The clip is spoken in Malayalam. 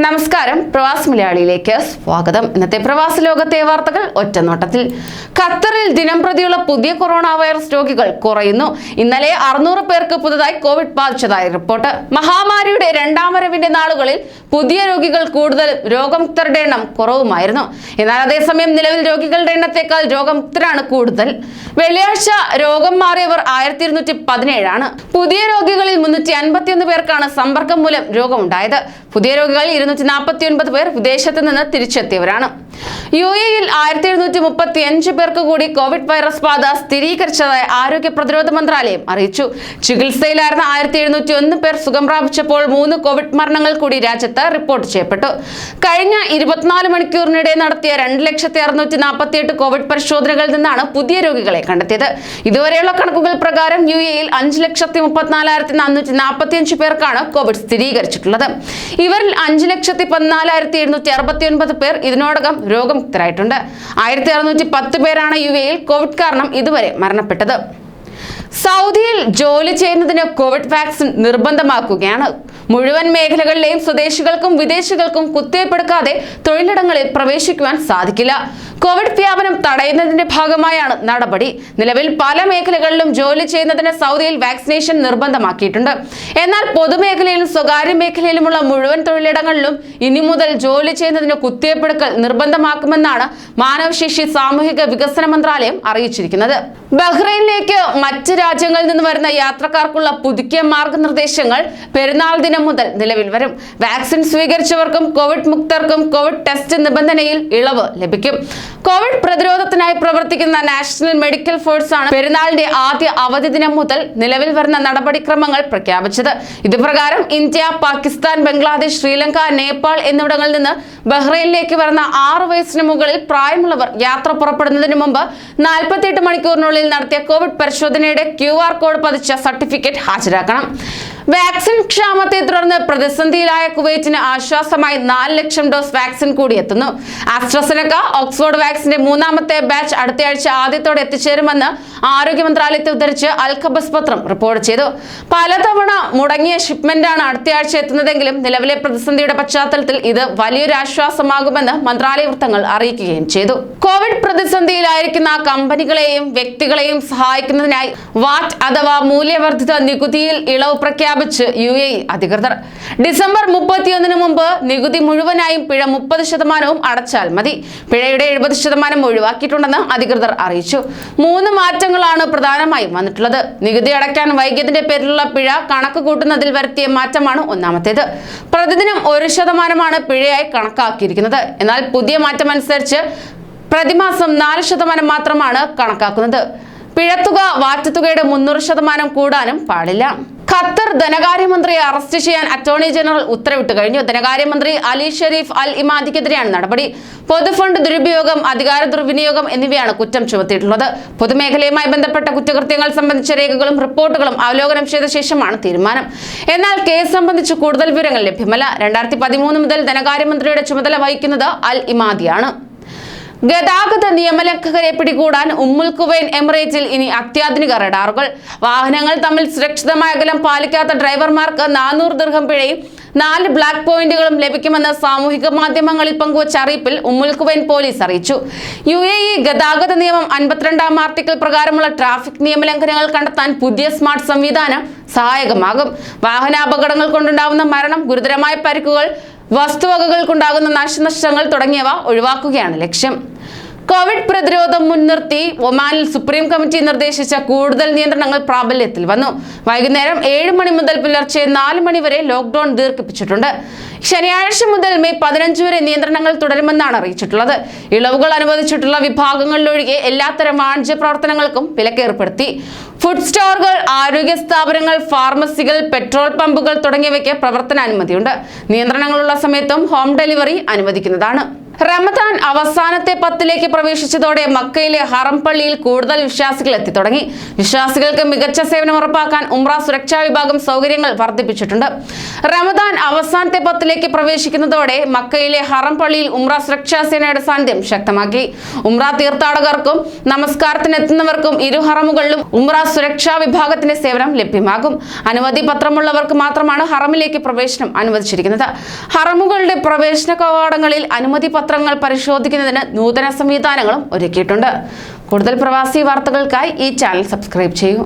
നമസ്കാരം. പ്രവാസ് മലയാളിയിലേക്ക് സ്വാഗതം. ഇന്നത്തെ പ്രവാസ ലോകത്തെ വാർത്തകൾ ഒറ്റനോട്ടത്തിൽ. ഖത്തറിൽ ദിനം പ്രതിയുള്ള പുതിയ കൊറോണ വൈറസ് രോഗികൾ കുറയുന്നു. ഇന്നലെ അറുന്നൂറ് പേർക്ക് പുതുതായി കോവിഡ് ബാധിച്ചതായി റിപ്പോർട്ട്. മഹാമാരിയുടെ രണ്ടാം വരവിന്റെ നാളുകളിൽ പുതിയ രോഗികൾ കൂടുതലും രോഗമുക്തരുടെ എണ്ണം കുറവുമായിരുന്നു. എന്നാൽ അതേസമയം നിലവിൽ രോഗികളുടെ എണ്ണത്തേക്കാൾ രോഗമുക്തരാണ് കൂടുതൽ. വെള്ളിയാഴ്ച രോഗം മാറിയവർ ആയിരത്തി ഇരുന്നൂറ്റി പതിനേഴാണ് പുതിയ രോഗികളിൽ മുന്നൂറ്റി അൻപത്തിയൊന്ന് പേർക്കാണ് സമ്പർക്കം മൂലം രോഗമുണ്ടായത്. പുതിയ രോഗികളിൽ ഇരുന്നൂറ്റി നാൽപ്പത്തി ഒൻപത് പേർ വിദേശത്ത് നിന്ന് തിരിച്ചെത്തിയവരാണ്. യു എയിൽ ആയിരത്തി എഴുന്നൂറ്റി മുപ്പത്തി അഞ്ച് പേർക്ക് കൂടി കോവിഡ് വൈറസ് ബാധ സ്ഥിരീകരിച്ചതായി ആരോഗ്യ പ്രതിരോധ മന്ത്രാലയം അറിയിച്ചു. ചികിത്സയിലായിരുന്ന ആയിരത്തി എഴുന്നൂറ്റി ഒന്ന് പേർ സുഖം പ്രാപിച്ചപ്പോൾ മൂന്ന് കോവിഡ് മരണങ്ങൾ കൂടി രാജ്യത്ത് റിപ്പോർട്ട് ചെയ്യപ്പെട്ടു. കഴിഞ്ഞ ഇരുപത്തിനാല് മണിക്കൂറിനിടെ നടത്തിയ രണ്ട് ലക്ഷത്തി അറുന്നൂറ്റി നാൽപ്പത്തി എട്ട് കോവിഡ് പരിശോധനകളിൽ നിന്നാണ് പുതിയ രോഗികളെ കണ്ടെത്തിയത്. ഇതുവരെയുള്ള കണക്കുകൾ പ്രകാരം യു എയിൽ അഞ്ച് ലക്ഷത്തി മുപ്പത്തിനാലായിരത്തി നാനൂറ്റി നാൽപ്പത്തി അഞ്ച് പേർക്കാണ് കോവിഡ് സ്ഥിരീകരിച്ചിട്ടുള്ളത്. ഇവരിൽ അഞ്ച് ലക്ഷത്തി പതിനാലായിരത്തി എഴുന്നൂറ്റി അറുപത്തി ഒൻപത് പേർ ഇതിനോടകം രോഗമുക്തരായിട്ടുണ്ട് ആയിരത്തി അറുന്നൂറ്റി പത്ത് പേരാണ് യു എയിൽ കോവിഡ് കാരണം ഇതുവരെ മരണപ്പെട്ടത്. സൗദിയിൽ ജോലി ചെയ്യുന്നതിന് കോവിഡ് വാക്സിൻ നിർബന്ധമാക്കുകയാണ്. മുഴുവൻ മേഖലകളിലെയും സ്വദേശികൾക്കും വിദേശികൾക്കും കുത്തിവയ്പ്പെടുക്കാതെ തൊഴിലിടങ്ങളിൽ പ്രവേശിക്കുവാൻ സാധിക്കില്ല. കോവിഡ് വ്യാപനം തടയുന്നതിന്റെ ഭാഗമായാണ് നടപടി. നിലവിൽ പല മേഖലകളിലും ജോലി ചെയ്യുന്നതിന് സൗദിയിൽ വാക്സിനേഷൻ നിർബന്ധമാക്കിയിട്ടുണ്ട്. എന്നാൽ പൊതുമേഖലയിലും സ്വകാര്യ മേഖലയിലുമുള്ള മുഴുവൻ തൊഴിലിടങ്ങളിലും ഇനി മുതൽ ജോലി ചെയ്യുന്നതിന് കുത്തിവയ്പ്പെടുക്കൽ നിർബന്ധമാക്കുമെന്നാണ് മാനവശേഷി സാമൂഹിക വികസന മന്ത്രാലയം അറിയിച്ചിരിക്കുന്നത്. ബഹ്റൈനിലേക്ക് മറ്റ് രാജ്യങ്ങളിൽ നിന്ന് വരുന്ന യാത്രക്കാർക്കുള്ള പുതുക്കിയ മാർഗനിർദ്ദേശങ്ങൾ പെരുന്നാൾ ദിനം മുതൽ നിലവിൽ വരും. വാക്സിൻ സ്വീകരിച്ചവർക്കും കോവിഡ് മുക്തർക്കും കോവിഡ് ടെസ്റ്റ് നിബന്ധനയിൽ ഇളവ് ലഭിക്കും. കോവിഡ് പ്രതിരോധത്തിനായി പ്രവർത്തിക്കുന്ന നാഷണൽ മെഡിക്കൽ ഫോഴ്സ് ആണ് പെരുന്നാളിന്റെ ആദ്യ അവധി ദിനം മുതൽ നിലവിൽ വരുന്ന നടപടിക്രമങ്ങൾ പ്രഖ്യാപിച്ചത്. ഇതുപ്രകാരം ഇന്ത്യ പാകിസ്ഥാൻ ബംഗ്ലാദേശ് ശ്രീലങ്ക നേപ്പാൾ എന്നിവിടങ്ങളിൽ നിന്ന് ബഹ്റൈനിലേക്ക് വരുന്ന ആറ് വയസ്സിന് മുകളിൽ പ്രായമുള്ളവർ യാത്ര പുറപ്പെടുന്നതിന് മുമ്പ് നാൽപ്പത്തിയെട്ട് മണിക്കൂറിനുള്ളിൽ നടത്തിയ കോവിഡ് പരിശോധനയുടെ ക്യു കോഡ് പതിച്ച സർട്ടിഫിക്കറ്റ് ഹാജരാക്കണം. വാക്സിൻ ക്ഷാമത്തെ തുടർന്ന് പ്രതിസന്ധിയിലായ കുവൈറ്റിന് ആശ്വാസമായി നാല് ലക്ഷം ഡോസ് വാക്സിൻ കൂടി എത്തുന്നു. ആസ്ട്രസെനക്ക ഓക്സ്ഫോർഡ് വാക്സിന്റെ മൂന്നാമത്തെ ബാച്ച് അടുത്തയാഴ്ച ആദ്യത്തോടെ എത്തിച്ചേരുമെന്ന് ആരോഗ്യ മന്ത്രാലയത്തെ ഉദ്ധരിച്ച് അൽഖബസ് പത്രം റിപ്പോർട്ട് ചെയ്തു. പലതവണ മുടങ്ങിയ ഷിപ്മെന്റാണ് അടുത്തയാഴ്ച എത്തുന്നതെങ്കിലും നിലവിലെ പ്രതിസന്ധിയുടെ പശ്ചാത്തലത്തിൽ ഇത് വലിയൊരു ആശ്വാസമാകുമെന്ന് മന്ത്രാലയ വൃത്തങ്ങൾ അറിയിക്കുകയും ചെയ്തു. കോവിഡ് പ്രതിസന്ധിയിലായിരിക്കുന്ന കമ്പനികളെയും വ്യക്തികളെയും സഹായിക്കുന്നതിനായി വാറ്റ് അഥവാ മൂല്യവർദ്ധിത നികുതിയിൽ ഇളവ് പ്രഖ്യാപിച്ച് യു എ അധികൃതർ. ഡിസംബർ മുപ്പത്തിയൊന്നിന് മുമ്പ് നികുതി മുഴുവനായും പിഴ മുപ്പത് ശതമാനവും അടച്ചാൽ മതി. പിഴയുടെ എഴുപത് ശതമാനം ഒഴിവാക്കിയിട്ടുണ്ടെന്ന് അധികൃതർ അറിയിച്ചു. മൂന്ന് മാറ്റങ്ങളാണ് പ്രധാനമായും വന്നിട്ടുള്ളത്. നികുതി അടയ്ക്കാൻ വൈകിയതിന്റെ പേരിലുള്ള പിഴ കണക്ക് കൂട്ടുന്നതിൽ വരുത്തിയ മാറ്റമാണ് ഒന്നാമത്തേത്. പ്രതിദിനം ഒരു ശതമാനമാണ് പിഴയായി കണക്കാക്കിയിരിക്കുന്നത്. എന്നാൽ പുതിയ മാറ്റം അനുസരിച്ച് പ്രതിമാസം നാല് ശതമാനം മാത്രമാണ് കണക്കാക്കുന്നത്. പിഴത്തുക വാറ്റുതുകയുടെ മുന്നൂറ് ശതമാനം കൂടാനും പാടില്ല. ഖത്തർ ധനകാര്യമന്ത്രിയെ അറസ്റ്റ് ചെയ്യാൻ അറ്റോർണി ജനറൽ ഉത്തരവിട്ട് കഴിഞ്ഞു. ധനകാര്യമന്ത്രി അലി ഷെരീഫ് അൽ ഇമാദിക്കെതിരെയാണ് നടപടി. പൊതുഫണ്ട് ദുരുപയോഗം അധികാര ദുർവിനിയോഗം എന്നിവയാണ് കുറ്റം ചുമത്തിയിട്ടുള്ളത്. പൊതുമേഖലയുമായി ബന്ധപ്പെട്ട കുറ്റകൃത്യങ്ങൾ സംബന്ധിച്ച രേഖകളും റിപ്പോർട്ടുകളും അവലോകനം ചെയ്ത ശേഷമാണ് തീരുമാനം. എന്നാൽ കേസ് സംബന്ധിച്ച് കൂടുതൽ വിവരങ്ങൾ ലഭ്യമല്ല. രണ്ടായിരത്തി പതിമൂന്ന് മുതൽ ധനകാര്യമന്ത്രിയുടെ ചുമതല വഹിക്കുന്നത് അൽ ഇമാദിയാണ്. ഗതാഗത നിയമലംഘകരെ പിടികൂടാൻ ഉമ്മുൽ കുവൈൻ എമിറേറ്റിൽ ഇനി അത്യാധുനിക റഡാറുകൾ. വാഹനങ്ങൾ തമ്മിൽ സുരക്ഷിതമായ അകലം പാലിക്കാത്ത ഡ്രൈവർമാർക്ക് നാനൂറ് ദീർഘം പിഴയും നാല് ബ്ലാക്ക് പോയിന്റുകളും ലഭിക്കുമെന്ന് സാമൂഹിക മാധ്യമങ്ങളിൽ പങ്കുവച്ച അറിയിപ്പിൽ ഉമ്മുൽ കുവൈൻ പോലീസ് അറിയിച്ചു. യു എ ഇ ഗതാഗത നിയമം അൻപത്തിരണ്ടാം ആർട്ടിക്കിൾ പ്രകാരമുള്ള ട്രാഫിക് നിയമലംഘനങ്ങൾ കണ്ടെത്താൻ പുതിയ സ്മാർട്ട് സംവിധാനം സഹായകമാകും. വാഹനാപകടങ്ങൾ കൊണ്ടുണ്ടാകുന്ന മരണം ഗുരുതരമായ പരിക്കുകൾ വസ്തുവകകൾക്കുണ്ടാകുന്ന നാശനഷ്ടങ്ങൾ തുടങ്ങിയവ ഒഴിവാക്കുകയാണ് ലക്ഷ്യം. കോവിഡ് പ്രതിരോധം മുൻനിർത്തി ഒമാനിൽ സുപ്രീം കമ്മിറ്റി നിർദ്ദേശിച്ച കൂടുതൽ നിയന്ത്രണങ്ങൾ പ്രാബല്യത്തിൽ വന്നു. വൈകുന്നേരം ഏഴ് മണി മുതൽ പുലർച്ചെ നാല് മണി വരെ ലോക്ക്ഡൌൺ ദീർഘിപ്പിച്ചിട്ടുണ്ട്. ശനിയാഴ്ച മുതൽ മെയ് പതിനഞ്ച് വരെ നിയന്ത്രണങ്ങൾ തുടരുമെന്നാണ് അറിയിച്ചിട്ടുള്ളത്. ഇളവുകൾ അനുവദിച്ചിട്ടുള്ള വിഭാഗങ്ങളിലൊഴികെ എല്ലാത്തരം വാണിജ്യ പ്രവർത്തനങ്ങൾക്കും വിലക്കേർപ്പെടുത്തി. ഫുഡ് സ്റ്റോറുകൾ ആരോഗ്യ സ്ഥാപനങ്ങൾ ഫാർമസികൾ പെട്രോൾ പമ്പുകൾ തുടങ്ങിയവയ്ക്ക് പ്രവർത്തനാനുമതിയുണ്ട്. നിയന്ത്രണങ്ങളുള്ള സമയത്തും ഹോം ഡെലിവറി അനുവദിക്കുന്നതാണ്. റമദാൻ അവസാനത്തെ പത്തിലേക്ക് പ്രവേശിച്ചതോടെ മക്കയിലെ ഹറം പള്ളിയിൽ കൂടുതൽ വിശ്വാസികൾ എത്തി തുടങ്ങി. വിശ്വാസികൾക്ക് മികച്ച സേവനം ഉറപ്പാക്കാൻ ഉംറ സുരക്ഷാ വിഭാഗം സൗകര്യങ്ങൾ വർദ്ധിപ്പിച്ചിട്ടുണ്ട്. റമദാൻ അവസാനത്തെ പത്തിലേക്ക് പ്രവേശിക്കുന്നതോടെ മക്കയിലെ ഹറം പള്ളിയിൽ ഉംറ സുരക്ഷാ സേനയുടെ സാന്നിധ്യം ശക്തമാക്കി. ഉംറ തീർത്ഥാടകർക്കും നമസ്കാരത്തിനെത്തുന്നവർക്കും ഇരു ഹറമുകളിലും ഉംറ സുരക്ഷാ വിഭാഗത്തിന്റെ സേവനം ലഭ്യമാകും. അനുമതി പത്രമുള്ളവർക്ക് മാത്രമാണ് ഹറമിലേക്ക് പ്രവേശനം അനുവദിച്ചിരിക്കുന്നത്. ഹറമുകളുടെ പ്രവേശന കവാടങ്ങളിൽ അനുമതി പത്രങ്ങൾ പരിശോധിക്കുന്നതിന് നൂതന സംവിധാനങ്ങളും ഒരുക്കിയിട്ടുണ്ട്. കൂടുതൽ പ്രവാസി വാർത്തകൾക്കായി ഈ ചാനൽ സബ്സ്ക്രൈബ് ചെയ്യൂ.